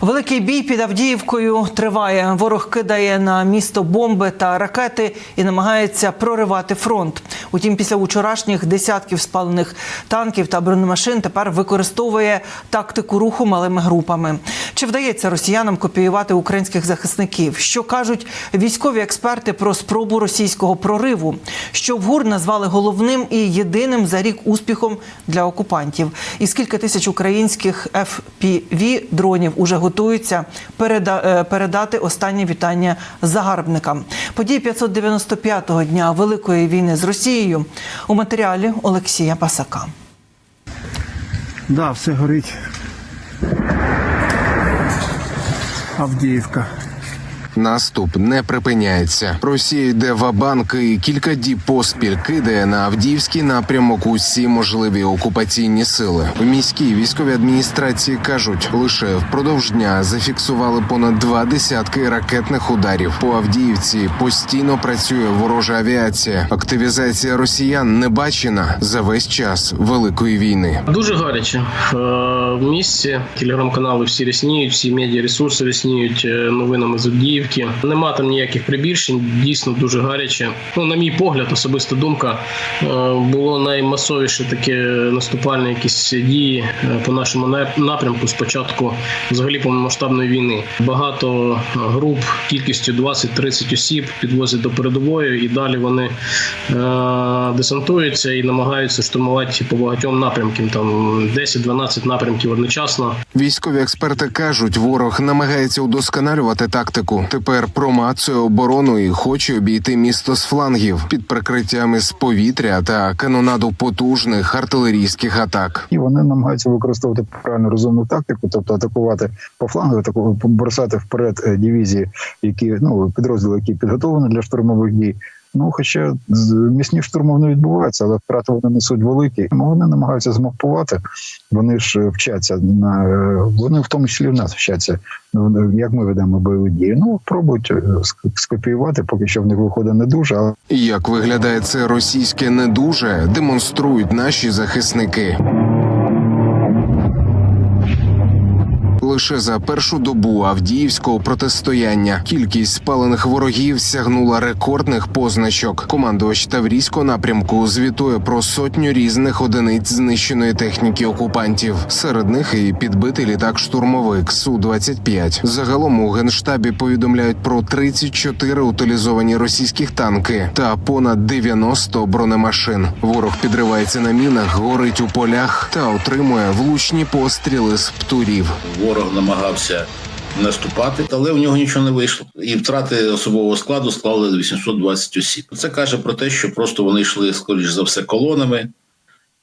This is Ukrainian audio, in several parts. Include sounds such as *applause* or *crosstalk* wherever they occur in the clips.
Великий бій під Авдіївкою триває. Ворог кидає на місто бомби та ракети і намагається проривати фронт. Утім, після вчорашніх десятків спалених танків та бронемашин тепер використовує тактику руху малими групами. Чи вдається росіянам копіювати українських захисників? Що кажуть військові експерти про спробу російського прориву? Що в ГУР назвали головним і єдиним за рік успіхом для окупантів? І скільки тисяч українських FPV дронів уже готуються переда- е, передати останнє вітання загарбникам? Події 595-го дня Великої війни з Росією у матеріалі Олексія Пасака. Да, все горить. Авдіївка. Наступ не припиняється. Росія йде в банк і кілька діб поспіль кидає на Авдіївський напрямок усі можливі окупаційні сили. У міській військовій адміністрації кажуть, лише впродовж дня зафіксували понад два десятки ракетних ударів. По Авдіївці постійно працює ворожа авіація. Активізація росіян не бачена за весь час великої війни. Дуже гаряче Е, в місті. Телеграм-канали всі рісніють, всі медіаресурси рісніють е, новинами з Авдіївки. Нема там ніяких прибільшень. Дійсно дуже гаряче. Ну, на мій погляд, особиста думка, е, було наймасовіше таке наступальне якісь дії е, по нашому напрямку з початку взагалі повномасштабної війни. Багато е, груп кількістю 20-30 осіб підвозять до передової, і далі вони десантуються і намагаються штурмувати по багатьом напрямкам. Там 10-12 напрямків одночасно. Військові експерти кажуть, ворог намагається удосконалювати тактику. Тепер промацує оборону і хоче обійти місто з флангів під прикриттями з повітря та канонаду потужних артилерійських атак. І вони намагаються використовувати правильно розумну тактику, тобто атакувати по флангу, бросати вперед е, дивізії, які ну підрозділи, які підготовлені для штурмових дій. Ну, хоча міцні штурмов не відбуваються, але втрати вони несуть великі. Вони намагаються змапувати. Вони ж е, вчаться на е, вони в тому числі в нас вчаться. Ну, як ми ведемо бойові дії. Ну пробують е, скопіювати, поки що в них виходить не дуже, але Як виглядає це російське не дуже, демонструють наші захисники. Лише за першу добу авдіївського протистояння кількість спалених ворогів сягнула рекордних позначок. Командувач Таврійського напрямку звітує про сотню різних одиниць знищеної техніки окупантів. Серед них і підбитий літак штурмовик су 25 Загалом у генштабі повідомляють про 34 утилізовані російських танки та понад 90 бронемашин. Ворог підривається на мінах, горить у полях та отримує влучні постріли з птурів. Ворог намагався наступати, але у нього нічого не вийшло. І втрати особового складу склали 820 осіб. Це каже про те, що просто вони йшли, скоріш за все, колонами,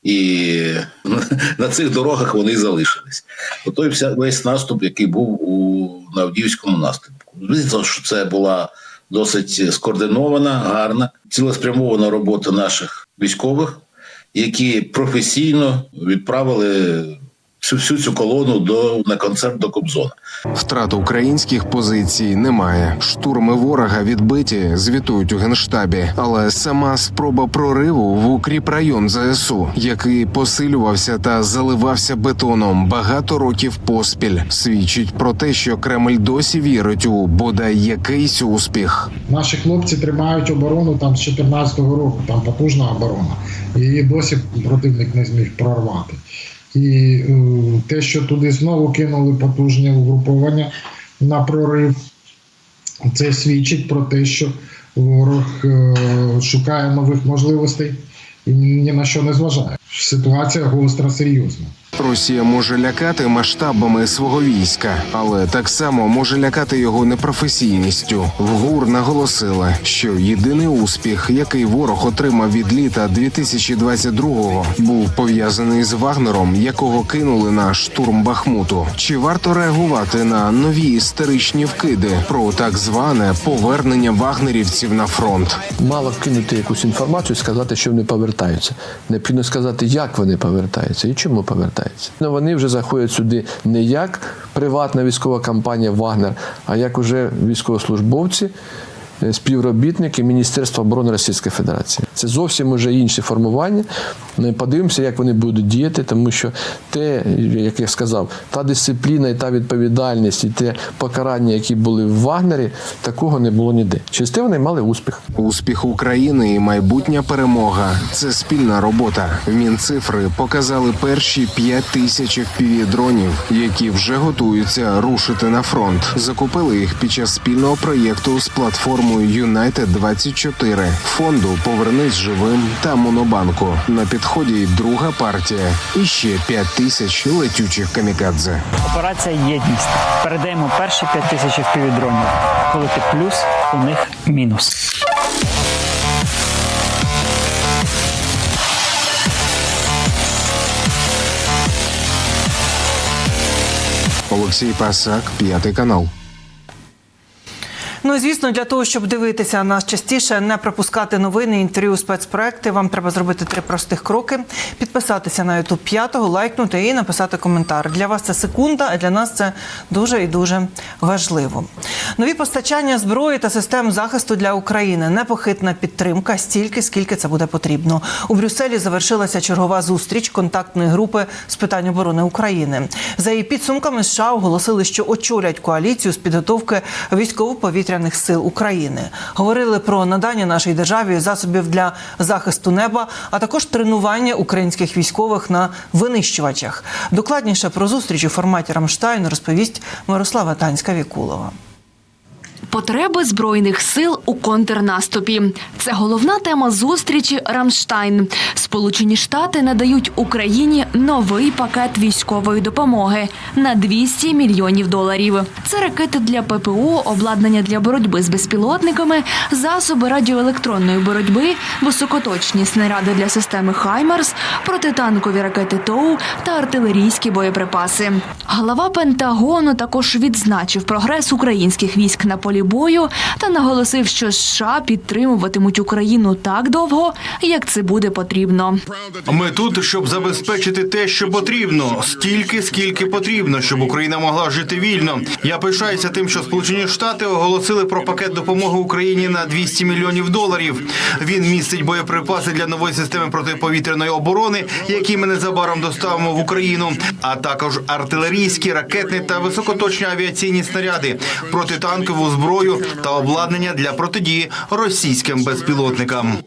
і *laughs* на цих дорогах вони і залишились. Отой вся весь наступ, який був у на Авдіївському наступку. Звісно, що це була досить скоординована, гарна, цілеспрямована робота наших військових, які професійно відправили всю, всю цю колону до на концерт до Кобзона. Втрат українських позицій немає. Штурми ворога відбиті, звітують у генштабі. Але сама спроба прориву в укріп район ЗСУ, який посилювався та заливався бетоном багато років поспіль, свідчить про те, що Кремль досі вірить у бодай якийсь успіх. Наші хлопці тримають оборону там з 2014 року, там потужна оборона. І досі противник не зміг прорвати. І е, те, що туди знову кинули потужні угруповання на прорив, це свідчить про те, що ворог е, шукає нових можливостей і ні на що не зважає. Ситуація гостра, серйозна. Росія може лякати масштабами свого війська, але так само може лякати його непрофесійністю. В ГУР наголосила, що єдиний успіх, який ворог отримав від літа 2022-го, був пов'язаний з Вагнером, якого кинули на штурм Бахмуту. Чи варто реагувати на нові історичні вкиди про так зване повернення вагнерівців на фронт? Мало кинути якусь інформацію, сказати, що вони повертаються. Необхідно сказати, як вони повертаються і чому повертаються. Ну, вони вже заходять сюди не як приватна військова компанія Вагнер, а як уже військовослужбовці, співробітники Міністерства оборони Російської Федерації. Це зовсім уже інші формування. Ми подивимося, як вони будуть діяти, тому що те, як я сказав, та дисципліна і та відповідальність, і те покарання, які були в Вагнері, такого не було ніде. Через вони мали успіх. Успіх України і майбутня перемога це спільна робота. Мінцифри показали перші 5 тисяч FPV-дронів, які вже готуються рушити на фронт. Закупили їх під час спільного проєкту з платформою United 24 фонду Повернись живим та Монобанку. На підході друга партія. І ще 5 тисяч летючих камікадзе. Операція Єдність. Передаємо перші 5 тисяч впівдронів. Коли ти плюс, у них мінус. Олексій Пасак, п'ятий канал. Ну і звісно, для того, щоб дивитися нас частіше, не пропускати новини, інтерв'ю, спецпроекти, вам треба зробити три простих кроки: підписатися на YouTube п'ятого, лайкнути і написати коментар. Для вас це секунда, а для нас це дуже і дуже важливо. Нові постачання зброї та систем захисту для України. Непохитна підтримка стільки, скільки це буде потрібно. У Брюсселі завершилася чергова зустріч контактної групи з питань оборони України. За її підсумками США оголосили, що очолять коаліцію з підготовки військово-повітряних сил України. Говорили про надання нашій державі засобів для захисту неба, а також тренування українських військових на винищувачах. Докладніше про зустріч у форматі Рамштайн розповість Мирослава Танська Вікулова. Потреби збройних сил у контрнаступі це головна тема зустрічі Рамштайн. Сполучені Штати надають Україні новий пакет військової допомоги на 200 мільйонів доларів. Це ракети для ППО, обладнання для боротьби з безпілотниками, засоби радіоелектронної боротьби, високоточні снаряди для системи Хаймерс, протитанкові ракети ТОУ та артилерійські боєприпаси. Глава Пентагону також відзначив прогрес українських військ на полі бою та наголосив, що США підтримуватимуть Україну так довго, як це буде потрібно. Ми тут, щоб забезпечити те, що потрібно, стільки, скільки потрібно, щоб Україна могла жити вільно. Я пишаюся тим, що Сполучені Штати оголосили про пакет допомоги Україні на 200 мільйонів доларів. Він містить боєприпаси для нової системи протиповітряної оборони, які ми незабаром доставимо в Україну, а також артилерійські, ракетні та високоточні авіаційні снаряди, протитанкову зброю та обладнання для протидії російським безпілотникам.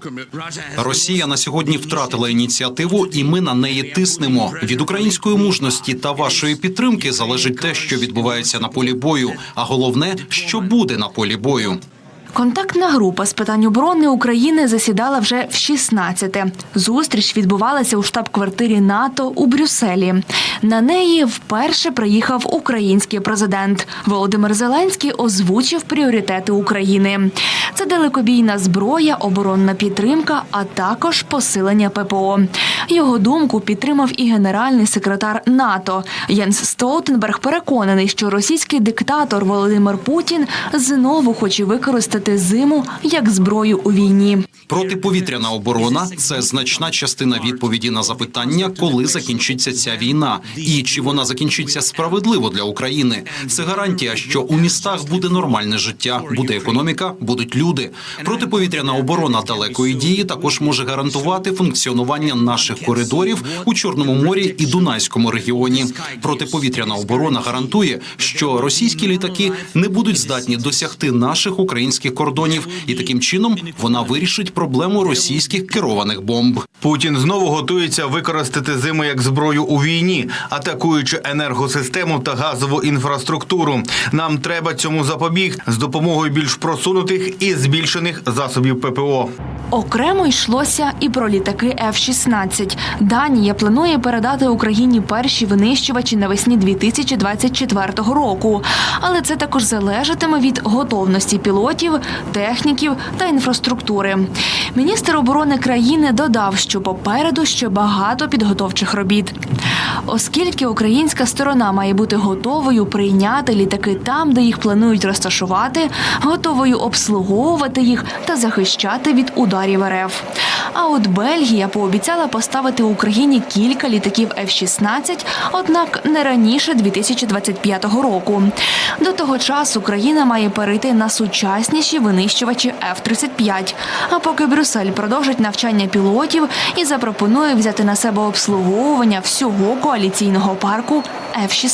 Росія на сьогодні втратила ініціативу, і ми на неї тиснемо. Від української мужності та вашої підтримки залежить те, що відбувається на полі бою, а головне, що буде на полі бою. Контактна група з питань оборони України засідала вже в 16-те. Зустріч відбувалася у штаб-квартирі НАТО у Брюсселі. На неї вперше приїхав український президент. Володимир Зеленський озвучив пріоритети України. Це далекобійна зброя, оборонна підтримка, а також посилення ППО. Його думку підтримав і генеральний секретар НАТО Єнс Столтенберг. Переконаний, що російський диктатор Володимир Путін знову хоче використати зиму як зброю у війні. Протиповітряна оборона це значна частина відповіді на запитання, коли закінчиться ця війна, і чи вона закінчиться справедливо для України. Це гарантія, що у містах буде нормальне життя, буде економіка, будуть люди. Протиповітряна оборона далекої дії також може гарантувати функціонування наших коридорів у Чорному морі і Дунайському регіоні. Протиповітряна оборона гарантує, що російські літаки не будуть здатні досягти наших українських кордонів, і таким чином вона вирішить проблему російських керованих бомб. Путін знову готується використати зиму як зброю у війні, атакуючи енергосистему та газову інфраструктуру. Нам треба цьому запобігти з допомогою більш просунутих і збільшених засобів ППО. Окремо йшлося і про літаки F-16. Данія планує передати Україні перші винищувачі навесні 2024 року. Але це також залежатиме від готовності пілотів, техніків та інфраструктури. Міністр оборони країни додав, що попереду ще багато підготовчих робіт. Оскільки українська сторона має бути готовою прийняти літаки там, де їх планують розташувати, готовою обслуговувати їх та захищати від ударів РФ. А от Бельгія пообіцяла поставити Україні кілька літаків F-16, однак не раніше 2025 року. До того часу країна має перейти на сучасніші винищувачі F-35. А поки Брюссель продовжить навчання пілотів і запропонує взяти на себе обслуговування всього коаліційного парку F-16.